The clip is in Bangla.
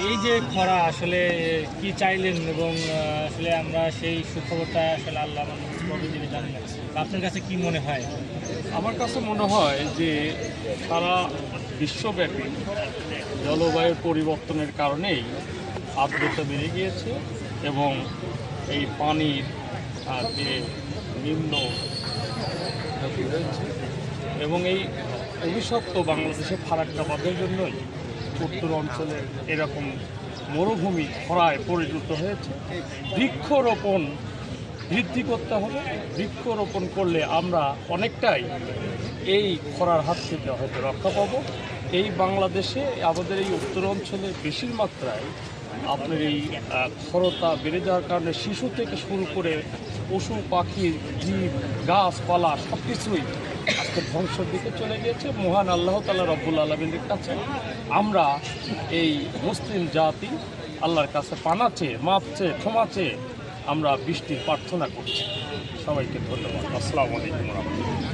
এই যে খরা আসলে কি চাইলেন এবং আসলে আমরা সেই সুখবরটা আসলে আল্লাহ যিনি জানলেন আপনার কাছে কি মনে হয়? আমার কাছে মনে হয় যে সারা বিশ্বব্যাপী জলবায়ুর পরিবর্তনের কারণেই আর্দ্রতা বেড়ে গিয়েছে এবং এই পানির যে নিম্ন এবং এই অভিশপ্ত বাংলাদেশে ফারাক্কাবাদের জন্যই উত্তর অঞ্চলে এরকম মরুভূমি খরায় পরিণত হয়েছে। বৃক্ষরোপণ বৃদ্ধি করতে হবে। বৃক্ষরোপণ করলে আমরা অনেকটাই এই খরার হাত থেকে হয়তো রক্ষা পাবো। এই বাংলাদেশে আমাদের এই উত্তর অঞ্চলে বেশির মাত্রায় আপনার এই খরতা বেড়ে যাওয়ার কারণে শিশু থেকে শুরু করে পশু, পাখি, জীব, গাছপালা সব কিছুই ধ্বংসের দিকে চলে গিয়েছে। মহান আল্লাহ তালা রব্বুল আলমিনের কাছে আমরা এই মুসলিম জাতি আল্লাহর কাছে পানা চেয়ে, মাপ আমরা বৃষ্টির প্রার্থনা করছি। সবাইকে ধন্যবাদ। আসসালামু আলাইকুম রহমতুল্লাহ।